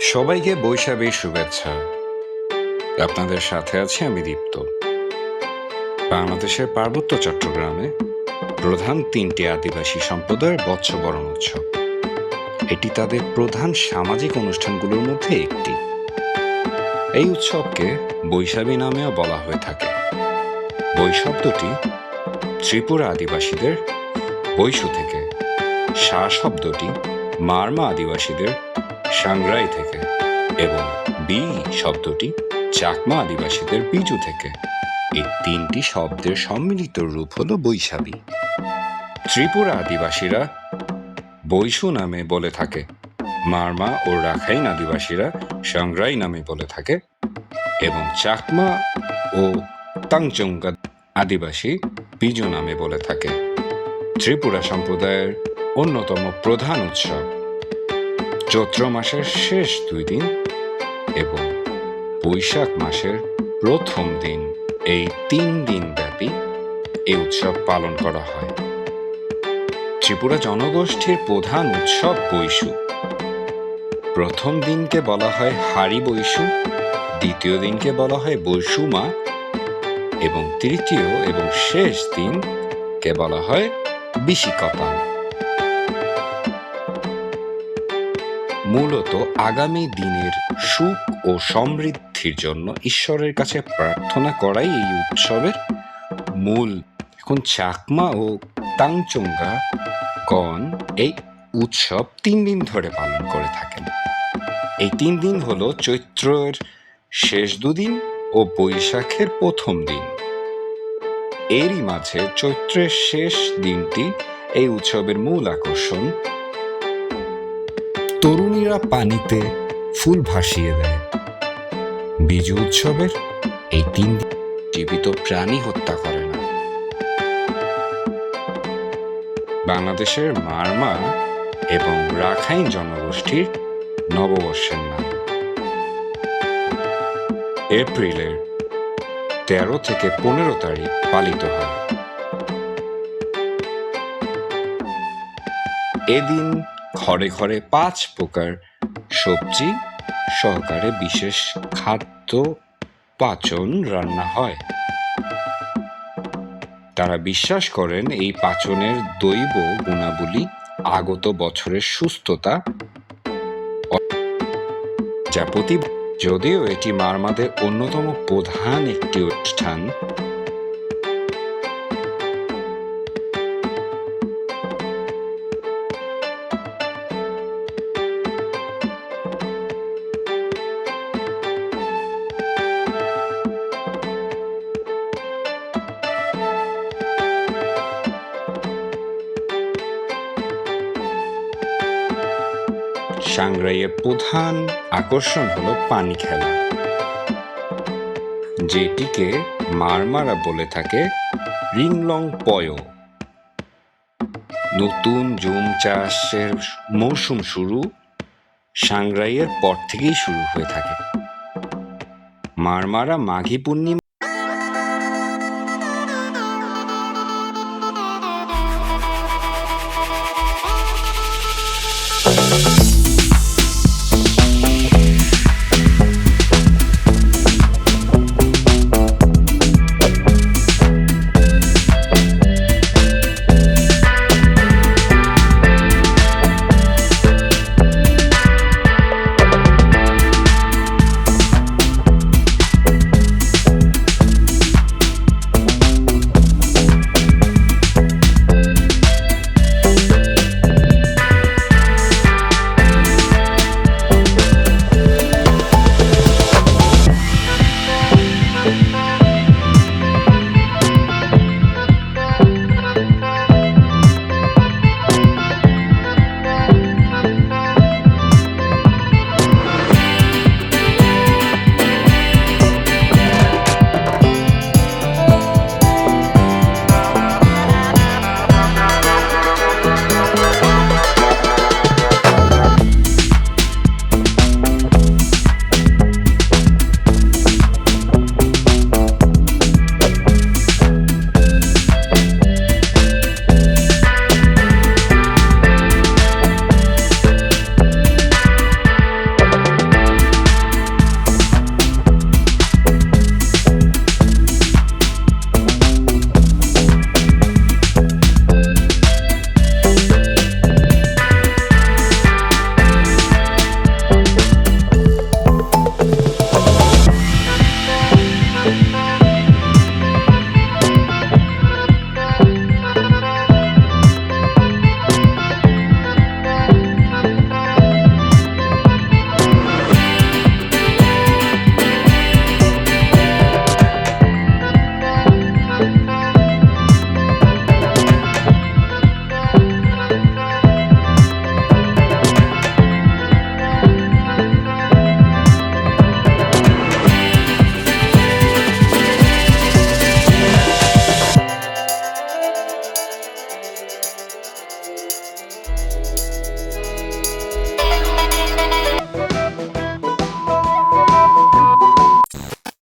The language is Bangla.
সবাইকে বৈশাখীর শুভেচ্ছা। আপনাদের সাথে আছি আমি দীপ্ত। বাংলাদেশের পার্বত্য চট্টগ্রামে প্রধান তিনটি আদিবাসী সম্প্রদায়ের বৎসবরণ উৎসব। এটি তাদের প্রধান সামাজিক অনুষ্ঠানগুলোর মধ্যে একটি। এই উৎসবকে বৈশাখী নামেও বলা হয়ে থাকে। বৈ শব্দটি ত্রিপুরা আদিবাসীদের বৈশু থেকে সা শব্দটি মারমা আদিবাসীদের সাংগ্রাই থেকে এবং বি শব্দটি চাকমা আদিবাসীদের বিজু থেকে। এই তিনটি শব্দের সম্মিলিত রূপ হল বৈশাখী ত্রিপুরা আদিবাসীরা বৈশু নামে বলে থাকে, মারমা ও রাখাইন আদিবাসীরা সাংগ্রাই নামে বলে থাকে এবং চাকমা ও তাংচঙ্গা আদিবাসী বিজু নামে বলে থাকে। ত্রিপুরা সম্প্রদায়ের অন্যতম প্রধান উৎসব চৈত্র মাসের শেষ দুই দিন এবং বৈশাখ মাসের প্রথম দিন, এই তিন দিন ব্যাপী এই উৎসব পালন করা হয়। ত্রিপুরা জনগোষ্ঠীর প্রধান উৎসব বৈশু। প্রথম দিনকে বলা হয় হাড়ি বৈশু, দ্বিতীয় দিনকে বলা হয় বৈশুমা এবং তৃতীয় এবং শেষ দিনকে বলা হয় বিশিকতান মূলত আগামী দিনের সুখ ও সমৃদ্ধির জন্য ঈশ্বরের কাছে প্রার্থনা করাই এই উৎসবের মূল। এখন চাকমা ও তাংচঙ্গা গণ এই উৎসব তিন দিন ধরে পালন করে থাকেন। এই তিন দিন হলো চৈত্রের শেষ দুদিন ও বৈশাখের প্রথম দিন। এরই মাঝে চৈত্রের শেষ দিনটি এই উৎসবের মূল আকর্ষণ তরুণীরা পানিতে ফুল ভাসিয়ে দেয়। বিজু উৎসবের এই তিন জীবিত প্রাণী হত্যা করে না। বাংলাদেশের মারমা এবং রাখাইন জনগোষ্ঠীর নববর্ষের নাম। এপ্রিলের তেরো থেকে পনেরো তারিখ পালিত হয়। এদিন ঘরে ঘরে পাঁচ প্রকার সবজি, সহকারে বিশেষ খাদ্য পাচন রান্না হয়। তারা বিশ্বাস করেন এই পাচনের দৈব গুণাবলী আগত বছরের সুস্থতা। যা প্রতি যদিও এটি মারমাদের অন্যতম প্রধান একটি অনুষ্ঠান সাংগ্রাইয়ের প্রধান আকর্ষণ হলো পানি খেলা। যেটিকে মারমারা বলে থাকে রিংলং পয়। নতুন জুম চাষের মৌসুম শুরু সাংগ্রাইয়ের পর থেকেই শুরু হয়ে থাকে। মারমারা মাঘী পূর্ণিমা